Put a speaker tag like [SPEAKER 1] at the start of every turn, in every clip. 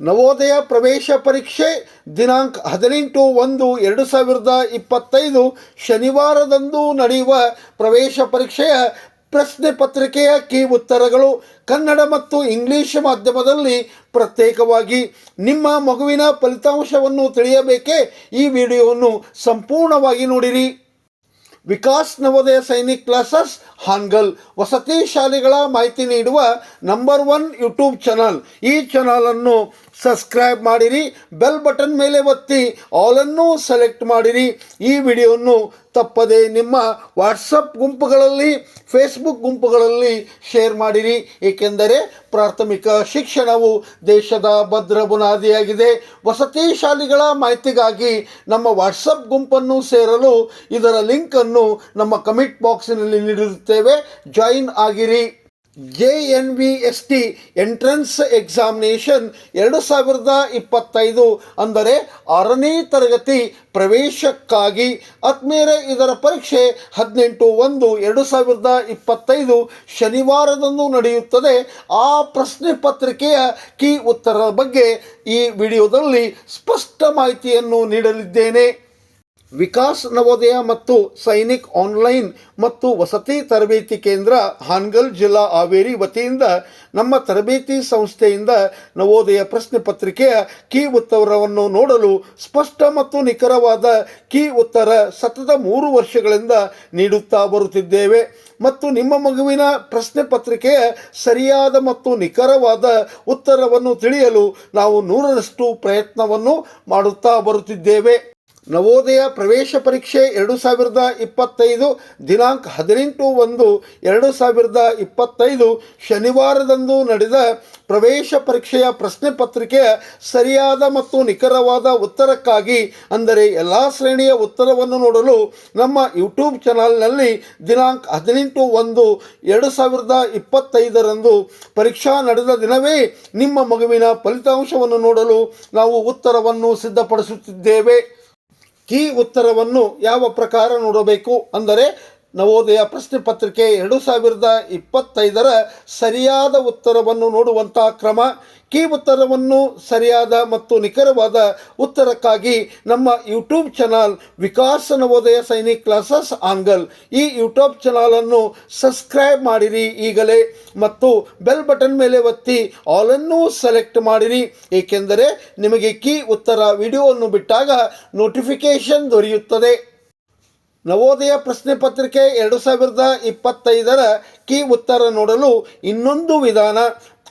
[SPEAKER 1] ನವೋದಯ ಪ್ರವೇಶ ಪರೀಕ್ಷೆ ದಿನಾಂಕ ಹದಿನೆಂಟು ಒಂದು ಎರಡು ಸಾವಿರದ ಇಪ್ಪತ್ತೈದು ಶನಿವಾರದಂದು ನಡೆಯುವ ಪ್ರವೇಶ ಪರೀಕ್ಷೆಯ ಪ್ರಶ್ನೆ ಪತ್ರಿಕೆಯ ಕೀ ಉತ್ತರಗಳು ಕನ್ನಡ ಮತ್ತು ಇಂಗ್ಲಿಷ್ ಮಾಧ್ಯಮದಲ್ಲಿ ಪ್ರತ್ಯೇಕವಾಗಿ. ನಿಮ್ಮ ಮಗುವಿನ ಫಲಿತಾಂಶವನ್ನು ತಿಳಿಯಬೇಕೇ ಈ ವಿಡಿಯೋವನ್ನು ಸಂಪೂರ್ಣವಾಗಿ ನೋಡಿರಿ. ವಿಕಾಸ್ ನವೋದಯ ಸೈನಿಕ್ ಕ್ಲಾಸಸ್ ಹಾನ್ಗಲ್ ವಸತಿ ಶಾಲೆಗಳ ಮಾಹಿತಿ ನೀಡುವ ನಂಬರ್ ಒನ್ ಯೂಟ್ಯೂಬ್ ಚಾನಲ್ ಈ ಚಾನಲನ್ನು ಸಬ್ಸ್ಕ್ರೈಬ್ ಮಾಡಿರಿ ಬೆಲ್ ಬಟನ್ ಮೇಲೆ ಒತ್ತಿ ಆಲನ್ನು ಸೆಲೆಕ್ಟ್ ಮಾಡಿರಿ. ಈ ವಿಡಿಯೋವನ್ನು ತಪ್ಪದೆ ನಿಮ್ಮ ವಾಟ್ಸಪ್ ಗುಂಪುಗಳಲ್ಲಿ ಫೇಸ್ಬುಕ್ ಗುಂಪುಗಳಲ್ಲಿ ಶೇರ್ ಮಾಡಿರಿ. ಏಕೆಂದರೆ ಪ್ರಾಥಮಿಕ ಶಿಕ್ಷಣವು ದೇಶದ ಭದ್ರ ಬುನಾದಿಯಾಗಿದೆ. ವಸತಿ ಶಾಲೆಗಳ ಮಾಹಿತಿಗಾಗಿ ನಮ್ಮ ವಾಟ್ಸಪ್ ಗುಂಪನ್ನು ಸೇರಲು ಇದರ ಲಿಂಕನ್ನು ನಮ್ಮ ಕಮೆಂಟ್ ಬಾಕ್ಸಿನಲ್ಲಿ ನೀಡಿರುತ್ತೇವೆ ಜಾಯಿನ್ ಆಗಿರಿ. J N V S T entrance examination ಎರಡು ಸಾವಿರದ ಇಪ್ಪತ್ತೈದು ಅಂದರೆ ಆರನೇ ತರಗತಿ ಪ್ರವೇಶಕ್ಕಾಗಿ. ಆದ್ಮೇಲೆ ಇದರ ಪರೀಕ್ಷೆ ಹದಿನೆಂಟು ಒಂದು ಎರಡು ಸಾವಿರದ ಇಪ್ಪತ್ತೈದು ಶನಿವಾರದಂದು ನಡೆಯುತ್ತದೆ. ಆ ಪ್ರಶ್ನೆ ಪತ್ರಿಕೆಯ ಕೀ ಉತ್ತರದ ಬಗ್ಗೆ ಈ ವಿಡಿಯೋದಲ್ಲಿ ಸ್ಪಷ್ಟ ಮಾಹಿತಿಯನ್ನು ನೀಡಲಿದ್ದೇನೆ. ವಿಕಾಸ್ ನವೋದಯ ಮತ್ತು ಸೈನಿಕ್ ಆನ್ಲೈನ್ ಮತ್ತು ವಸತಿ ತರಬೇತಿ ಕೇಂದ್ರ ಹಾನ್ಗಲ್ ಜಿಲ್ಲಾ ಹಾವೇರಿ ವತಿಯಿಂದ ನಮ್ಮ ತರಬೇತಿ ಸಂಸ್ಥೆಯಿಂದ ನವೋದಯ ಪ್ರಶ್ನೆ ಪತ್ರಿಕೆಯ ಕೀ ಉತ್ತರವನ್ನು ನೋಡಲು ಸ್ಪಷ್ಟ ಮತ್ತು ನಿಖರವಾದ ಕೀ ಉತ್ತರ ಸತತ ಮೂರು ವರ್ಷಗಳಿಂದ ನೀಡುತ್ತಾ ಬರುತ್ತಿದ್ದೇವೆ. ಮತ್ತು ನಿಮ್ಮ ಮಗುವಿನ ಪ್ರಶ್ನೆ ಪತ್ರಿಕೆಯ ಸರಿಯಾದ ಮತ್ತು ನಿಖರವಾದ ಉತ್ತರವನ್ನು ತಿಳಿಯಲು ನಾವು ನೂರರಷ್ಟು ಪ್ರಯತ್ನವನ್ನು ಮಾಡುತ್ತಾ ಬರುತ್ತಿದ್ದೇವೆ. ನವೋದಯ ಪ್ರವೇಶ ಪರೀಕ್ಷೆ ಎರಡು ಸಾವಿರದ ಇಪ್ಪತ್ತೈದು, ದಿನಾಂಕ ಹದಿನೆಂಟು ಒಂದು, ಎರಡು ಸಾವಿರದ ಇಪ್ಪತ್ತೈದು, ಶನಿವಾರದಂದು ನಡೆದ ಪ್ರವೇಶ ಪರೀಕ್ಷೆಯ ಪ್ರಶ್ನೆ ಪತ್ರಿಕೆಯ ಸರಿಯಾದ ಮತ್ತು ನಿಖರವಾದ ಉತ್ತರಕ್ಕಾಗಿ, ಅಂದರೆ ಎಲ್ಲ ಶ್ರೇಣಿಯ ಉತ್ತರವನ್ನು ನೋಡಲು ನಮ್ಮ ಯೂಟ್ಯೂಬ್ ಚಾನಲ್ನಲ್ಲಿ ದಿನಾಂಕ ಹದಿನೆಂಟು ಒಂದು, ಎರಡು ಸಾವಿರದ ಇಪ್ಪತ್ತೈದರಂದು ಪರೀಕ್ಷಾ ನಡೆದ ದಿನವೇ ನಿಮ್ಮ ಮಗುವಿನ ಫಲಿತಾಂಶವನ್ನು ನೋಡಲು ನಾವು ಉತ್ತರವನ್ನು ಸಿದ್ಧಪಡಿಸುತ್ತಿದ್ದೇವೆ. ಕೀ ಉತ್ತರವನ್ನು ಯಾವ ಪ್ರಕಾರ ನೋಡಬೇಕು ಅಂದರೆ ನವೋದಯ ಪ್ರಶ್ನೆ ಪತ್ರಿಕೆ ಎರಡು ಸಾವಿರದ ಇಪ್ಪತ್ತೈದರ ಸರಿಯಾದ ಉತ್ತರವನ್ನು ನೋಡುವಂತಹ ಕ್ರಮ. ಕೀ ಉತ್ತರವನ್ನು ಸರಿಯಾದ ಮತ್ತು ನಿಖರವಾದ ಉತ್ತರಕ್ಕಾಗಿ ನಮ್ಮ YouTube channel Vikas Navodaya Sainik classes Hangal. ಈ ಯೂಟ್ಯೂಬ್ ಚಾನಲನ್ನು ಸಬ್ಸ್ಕ್ರೈಬ್ ಮಾಡಿರಿ ಈಗಲೇ ಮತ್ತು ಬೆಲ್ ಬಟನ್ ಮೇಲೆ ಒತ್ತಿ ಆಲನ್ನು ಸೆಲೆಕ್ಟ್ ಮಾಡಿರಿ. ಏಕೆಂದರೆ ನಿಮಗೆ ಕೀ ಉತ್ತರ ವಿಡಿಯೋವನ್ನು ಬಿಟ್ಟಾಗ ನೋಟಿಫಿಕೇಷನ್ ದೊರೆಯುತ್ತದೆ. ನವೋದಯ ಪ್ರಶ್ನೆ ಪತ್ರಿಕೆ ಎರಡು ಸಾವಿರದ ಇಪ್ಪತ್ತೈದರ ಕೀ ಉತ್ತರ ನೋಡಲು ಇನ್ನೊಂದು ವಿಧಾನ.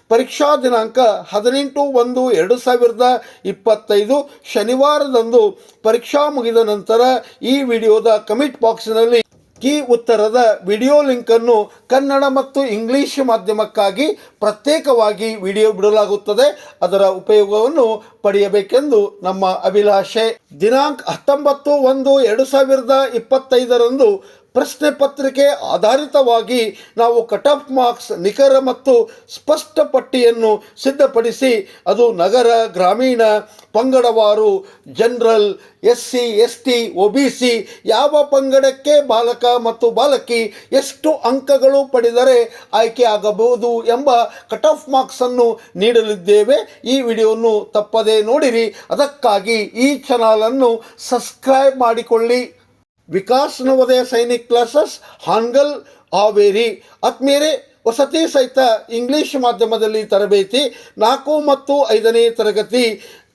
[SPEAKER 1] ಪರೀಕ್ಷಾ ದಿನಾಂಕ ಹದಿನೆಂಟು ಒಂದು ಎರಡು ಸಾವಿರದ ಇಪ್ಪತ್ತೈದು ಶನಿವಾರದಂದು ಪರೀಕ್ಷಾ ಮುಗಿದ ನಂತರ ಈ ವಿಡಿಯೋದ ಕಮೆಂಟ್ ಬಾಕ್ಸ್ನಲ್ಲಿ ಕೀ ಉತ್ತರದ ವಿಡಿಯೋ ಲಿಂಕನ್ನು ಕನ್ನಡ ಮತ್ತು ಇಂಗ್ಲಿಷ್ ಮಾಧ್ಯಮಕ್ಕಾಗಿ ಪ್ರತ್ಯೇಕವಾಗಿ ವಿಡಿಯೋ ಬಿಡಲಾಗುತ್ತದೆ. ಅದರ ಉಪಯೋಗವನ್ನು ಪಡೆಯಬೇಕೆಂದು ನಮ್ಮ ಅಭಿಲಾಷೆ. ದಿನಾಂಕ ಹತ್ತೊಂಬತ್ತು ಒಂದು ಎರಡು ಸಾವಿರದ ಇಪ್ಪತ್ತೈದರಂದು ಪ್ರಶ್ನೆ ಪತ್ರಿಕೆ ಆಧಾರಿತವಾಗಿ ನಾವು ಕಟ್ ಆಫ್ ಮಾರ್ಕ್ಸ್ ನಿಖರ ಮತ್ತು ಸ್ಪಷ್ಟ ಪಟ್ಟಿಯನ್ನು ಸಿದ್ಧಪಡಿಸಿ ಅದು ನಗರ, ಗ್ರಾಮೀಣ, ಪಂಗಡವಾರು, general S C S T O B C ಯಾವ ಪಂಗಡಕ್ಕೆ ಬಾಲಕ ಮತ್ತು ಬಾಲಕಿ ಎಷ್ಟು ಅಂಕಗಳು ಪಡೆದರೆ ಆಯ್ಕೆ ಆಗಬಹುದು ಎಂಬ ಕಟ್ ಆಫ್ ಮಾರ್ಕ್ಸನ್ನು ನೀಡಲಿದ್ದೇವೆ. ಈ ವಿಡಿಯೋವನ್ನು ತಪ್ಪದೇ ನೋಡಿರಿ. ಅದಕ್ಕಾಗಿ ಈ ಚಾನಲನ್ನು ಸಬ್ಸ್ಕ್ರೈಬ್ ಮಾಡಿಕೊಳ್ಳಿ. ವಿಕಾಸ್ ನವೋದಯ ಸೈನಿಕ್ ಕ್ಲಾಸಸ್ ಹಾನ್ಗಲ್ ಹಾವೇರಿ. ಆತ್ಮೀಯರೇ, ವಸತಿ ಸಹಿತ ಇಂಗ್ಲಿಷ್ ಮಾಧ್ಯಮದಲ್ಲಿ ತರಬೇತಿ, ನಾಲ್ಕು ಮತ್ತು ಐದನೇ ತರಗತಿ.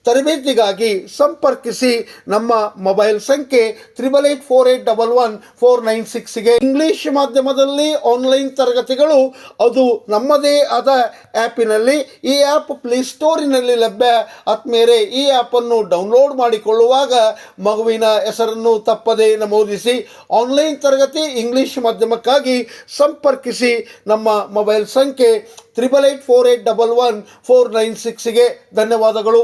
[SPEAKER 1] ತರಬೇತಿಗಾಗಿ ಸಂಪರ್ಕಿಸಿ ನಮ್ಮ ಮೊಬೈಲ್ ಸಂಖ್ಯೆ triple eight four eight double one four nine ಸಿಕ್ಸ್ಗೆ English ಮಾಧ್ಯಮದಲ್ಲಿ ಆನ್ಲೈನ್ ತರಗತಿಗಳು ಅದು ನಮ್ಮದೇ ಆದ ಆ್ಯಪಿನಲ್ಲಿ, ಈ ಆ್ಯಪ್ ಪ್ಲೇಸ್ಟೋರಿನಲ್ಲಿ ಲಭ್ಯ. ಆತ್ಮೇರೆ ಈ ಆ್ಯಪನ್ನು ಡೌನ್ಲೋಡ್ ಮಾಡಿಕೊಳ್ಳುವಾಗ ಮಗುವಿನ ಹೆಸರನ್ನು ತಪ್ಪದೇ ನಮೂದಿಸಿ ಆನ್ಲೈನ್ ತರಗತಿ ಇಂಗ್ಲಿಷ್ ಮಾಧ್ಯಮಕ್ಕಾಗಿ ಸಂಪರ್ಕಿಸಿ ನಮ್ಮ ಮೊಬೈಲ್ ಸಂಖ್ಯೆ triple eight four eight double one four nine ಸಿಕ್ಸ್ಗೆ ಧನ್ಯವಾದಗಳು.